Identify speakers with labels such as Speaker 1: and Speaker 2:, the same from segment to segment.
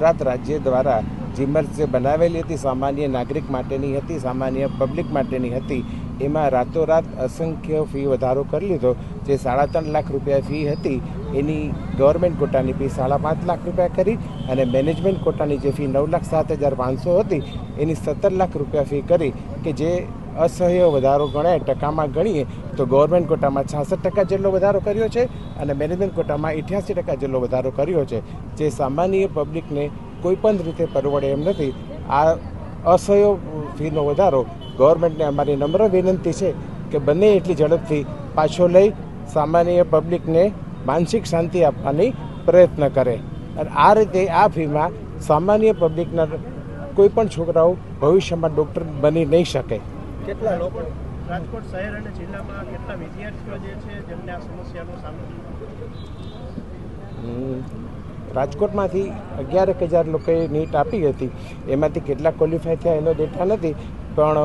Speaker 1: ગુજરાત રાજ્ય દ્વારા જીમર્સ જે બનાવેલી હતી, સામાન્ય નાગરિક માટેની હતી, સામાન્ય પબ્લિક માટેની હતી, એમાં રાતોરાત અસંખ્ય ફી વધારો કરી લીધો. જે સાડા ત્રણ લાખ રૂપિયા ફી હતી, એની ગવર્મેન્ટ કોટાની ફી સાડા પાંચ લાખ રૂપિયા કરી અને મેનેજમેન્ટ કોટાની જે ફી નવ લાખ સાત હજાર પાંચસો હતી, એની સત્તર લાખ રૂપિયા ફી કરી કે જે અસહ્ય વધારો ગણાય ટકામાં ગણીએ તો ગવર્મેન્ટ કોટામાં છાસઠ ટકા જેટલો વધારો કર્યો છે અને મેનેજમેન્ટ કોટામાં અઠ્યાસી ટકા જેટલો વધારો કર્યો છે. જે સામાન્ય પબ્લિકને કોઈપણ રીતે પરવડે એમ નથી. આ અસહ્ય ફીનો વધારો ગવર્મેન્ટને અમારી નમ્ર વિનંતી છે કે બંને એટલી ઝડપથી પાછો લઈ સામાન્ય પબ્લિકને માનસિક શાંતિ આપવાની પ્રયત્ન કરે. અને આ રીતે આ ફીમાં સામાન્ય પબ્લિકના કોઈ પણ છોકરાઓ ભવિષ્યમાં ડૉક્ટર બની નહીં શકે.
Speaker 2: કેટલા લોકો? રાજકોટ શહેર અને જિલ્લામાં કેટલા વિદ્યાર્થીઓ જે છે, જેમને આ સમસ્યાનો સામનો?
Speaker 1: રાજકોટમાંથી અગિયારેક હજાર લોકોએ નીટ આપી હતી. એમાંથી કેટલા ક્વોલિફાય થયા એનો ડેટા નથી. પણ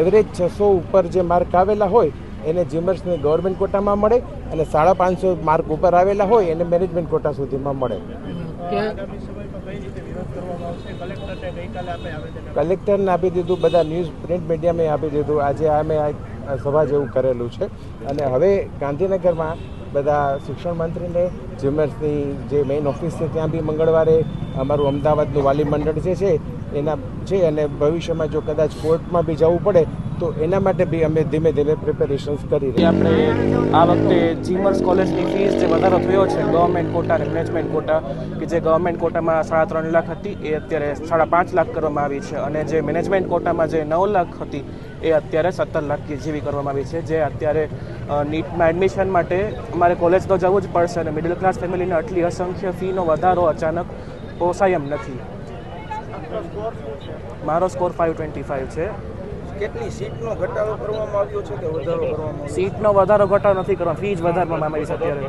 Speaker 1: એવરેજ છસો ઉપર જે માર્ક આવેલા હોય, એને જીમર્સને ગવર્મેન્ટ કોટામાં મળે અને સાડા પાંચસો માર્ક ઉપર આવેલા હોય, એને મેનેજમેન્ટ કોટા સુધીમાં મળે.
Speaker 2: કલેક્ટરને
Speaker 1: આપી દીધું બધા ન્યૂઝ પ્રિન્ટ મીડિયામાં આપી દીધું. આજે અમે આ સભા જેવું કરેલું છે. અને હવે ગાંધીનગરમાં બધા શિક્ષણ મંત્રીને જીમર્સની જે મેઇન ઓફિસ છે ત્યાં બી મંગળવારે અમારું અમદાવાદનું વાલી મંડળ જે છે એના છે. અને ભવિષ્યમાં જો કદાચ કોર્ટમાં બી જવું પડે તો એના માટે બી અમે ધીમે ધીમે પ્રિપેરેશન્સ કરી
Speaker 3: રહ્યા આપણે આ વખતે જીમર્સ કોલેજની ફીસ જે વધારો થયો છે ગવર્મેન્ટ કોટા અને મેનેજમેન્ટ કોટા કે જે ગવર્મેન્ટ કોટામાં સાડા ત્રણ લાખ હતી, એ અત્યારે સાડા પાંચ લાખ કરવામાં આવી છે. અને જે મેનેજમેન્ટ કોટામાં જે નવ લાખ હતી, એ અત્યારે સત્તર લાખ જેવી કરવામાં આવી છે, જે અત્યારે નીટમાં એડમિશન માટે અમારે કોલેજ તો જવું જ પડશે અને મિડલ ક્લાસ ફેમિલીને આટલી અસંખ્ય ફીનો વધારો અચાનક પોસાય એમ નથી. મારો સ્કોર ફાઇવ ટ્વેન્ટી ફાઇવ છે.
Speaker 2: કેટલી સીટનો ઘટાડો કરવામાં આવ્યો છે કે વધારો કરવામાં
Speaker 3: સીટનો વધારો ઘટાડો નથી કરવા ફી જ વધારવામાં આવી છે અત્યારે.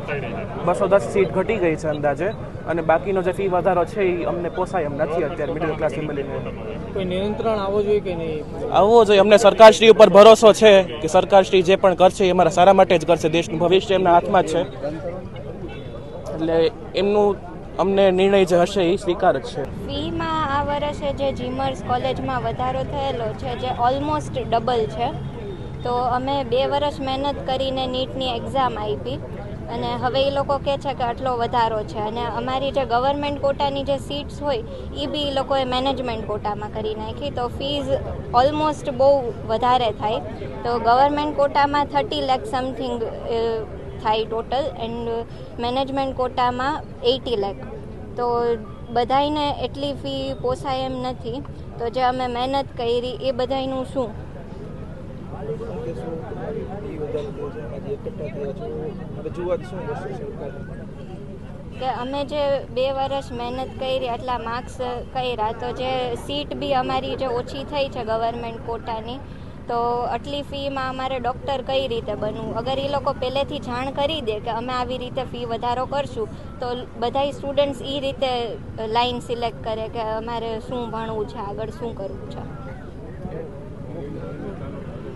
Speaker 3: બસો દસ સીટ ઘટી ગઈ છે અંદાજે અને બાકીનો જે ફી વધારો છે એ અમને પોસાય એમ નથી અત્યારે મિડલ ક્લાસ ફેમિલીને
Speaker 4: કોઈ નિયંત્રણ આવવો જોઈએ કે નહીં?
Speaker 3: આવવો જોઈએ. અમને સરકારશ્રી ઉપર ભરોસો છે કે સરકારશ્રી જે પણ કરશે એ અમારા સારા માટે જ કરશે. દેશનું ભવિષ્ય એમના હાથમાં જ છે. એટલે એમનું અમને નિર્ણય જે હશે એ સ્વીકાર જ છે.
Speaker 5: ફીમાં વર્ષે જે જીમર્સ કોલેજમાં વધારો થયેલો છે, જે ઓલમોસ્ટ ડબલ છે. તો અમે બે વર્ષ મહેનત કરીને નીટની એક્ઝામ આપી અને હવે એ લોકો કહે છે કે આટલો વધારો છે. અને અમારી જે ગવર્મેન્ટ કોટાની જે સીટ્સ હોય એ બી એ લોકોએ મેનેજમેન્ટ કોટામાં કરી નાખી. તો ફીઝ ઓલમોસ્ટ બહુ વધારે થાય. તો ગવર્મેન્ટ કોટામાં થર્ટી લેખ સમથિંગ થાય ટોટલ એન્ડ મેનેજમેન્ટ કોટામાં એટી લેખ તો બધાયને એટલી ફી પોસાય એમ નથી. તો જે અમે મહેનત કરી એ બધાયનું શું? કે અમે જે બે વર્ષ મહેનત કરી, આટલા માર્ક્સ કર્યા તો જે સીટ બી અમારી જે ઓછી થઈ છે ગવર્મેન્ટ કોટાની તો આટલી ફીમાં અમારે ડૉક્ટર કઈ રીતે બનવું? અગર એ લોકો પહેલેથી જાણ કરી દે કે અમે આવી રીતે ફી વધારો કરશું, તો બધાય સ્ટુડન્ટ્સ એ રીતે લાઈન સિલેક્ટ કરે કે અમારે શું ભણવું છે, આગળ શું કરવું છે.